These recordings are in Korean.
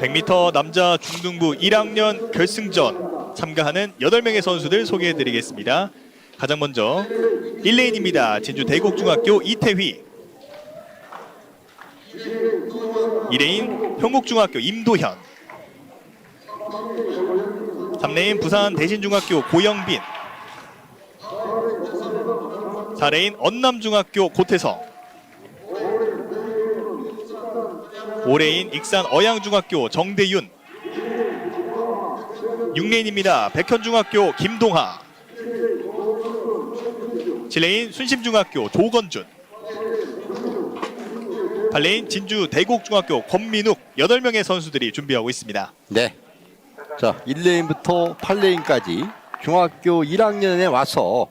100m 남자 중등부 1학년 결승전 참가하는 8명의 선수들 소개해 드리겠습니다. 가장 먼저 1레인입니다. 진주 대곡중학교 이태휘 2레인 평곡중학교 임도현 3레인 부산 대신중학교 고영빈 4레인 언남중학교 고태성 5레인 익산 어양중학교 정대윤 6레인입니다. 백현중학교 김동하 7레인 순심중학교 조건준 8레인 진주 대곡중학교 권민욱 8명의 선수들이 준비하고 있습니다. 네. 자, 1레인부터 8레인까지 중학교 1학년에 와서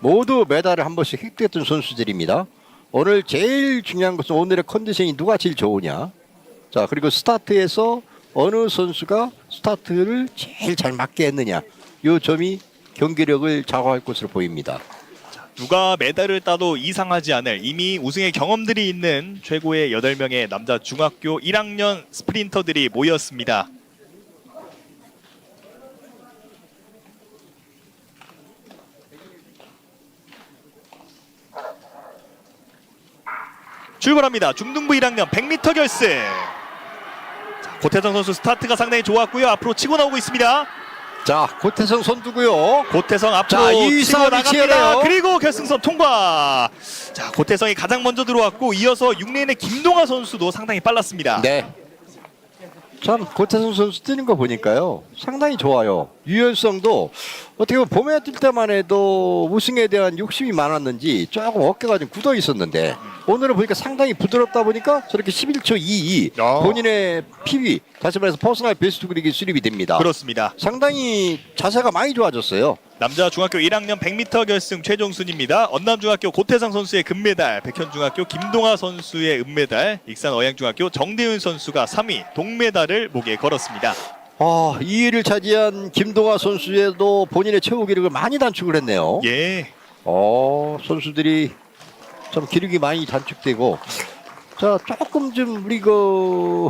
모두 메달을 한 번씩 획득했던 선수들입니다. 오늘 제일 중요한 것은 오늘의 컨디션이 누가 제일 좋으냐. 자, 그리고 스타트에서 어느 선수가 스타트를 제일 잘 맞게 했느냐. 이 점이 경기력을 좌우할 것으로 보입니다. 누가 메달을 따도 이상하지 않을 이미 우승의 경험들이 있는 최고의 8명의 남자 중학교 1학년 스프린터들이 모였습니다. 출발합니다. 중등부 1학년 100m 결승. 자, 고태성 선수 스타트가 상당히 좋았고요. 앞으로 치고 나오고 있습니다. 자, 고태성 선두고요. 고태성 앞으로 자, 치고 이사람이 나갑니다. 치열해요. 그리고 결승선 통과. 자, 고태성이 가장 먼저 들어왔고 이어서 6레인의 김동아 선수도 상당히 빨랐습니다. 네. 참 고태성 선수 뛰는 거 보니까요 상당히 좋아요 유연성도 어떻게 보면 봄에 뛸 때만 해도 우승에 대한 욕심이 많았는지 조금 어깨가 좀 굳어 있었는데 오늘은 보니까 상당히 부드럽다 보니까 저렇게 11초 22 야. 본인의 PB 다시 말해서 퍼스널 베스트 그릭이 수립이 됩니다 그렇습니다. 상당히 자세가 많이 좋아졌어요 남자 중학교 1학년 100m 결승 최종 순입니다. 언남중학교 고태상 선수의 금메달, 백현중학교 김동아 선수의 은메달, 익산 어양중학교 정대윤 선수가 3위 동메달을 목에 걸었습니다. 아 2위를 차지한 김동아 선수에도 본인의 최고 기록을 많이 단축을 했네요 예. 어 선수들이 좀 기록이 많이 단축되고 자 조금 좀 우리 그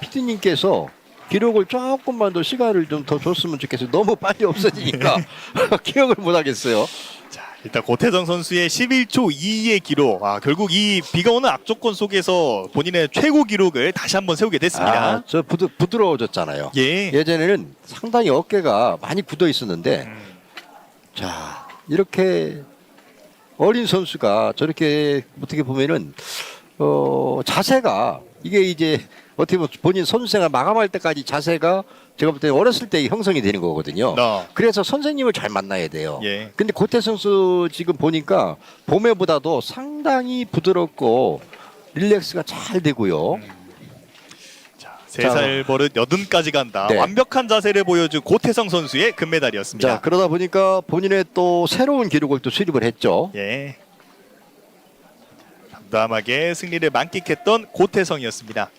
피디님께서 기록을 조금만 더 시간을 좀 더 줬으면 좋겠어요. 너무 빨리 없어지니까 기억을 못 하겠어요. 자, 일단 고태성 선수의 11초 22의 기록. 아, 결국 이 비가 오는 악조건 속에서 본인의 최고 기록을 다시 한번 세우게 됐습니다. 아, 저 부드, 부드러워졌잖아요. 예. 예전에는 상당히 어깨가 많이 굳어 있었는데 음. 자 이렇게 어린 선수가 저렇게 어떻게 보면은 어 자세가 이게 이제 어떻게 보면 본인 선수생활 마감할 때까지 자세가 제가 볼 때 어렸을 때 형성이 되는 거거든요. 어. 그래서 선생님을 잘 만나야 돼요. 예. 근데 고태 선수 지금 보니까 봄에보다도 상당히 부드럽고 릴렉스가 잘 되고요. 자, 세살 버릇 여든까지 간다. 네. 완벽한 자세를 보여준 고태성 선수의 금메달이었습니다. 자 그러다 보니까 본인의 또 새로운 기록을 또 수립을 했죠. 예. 담담하게 승리를 만끽했던 고태성이었습니다.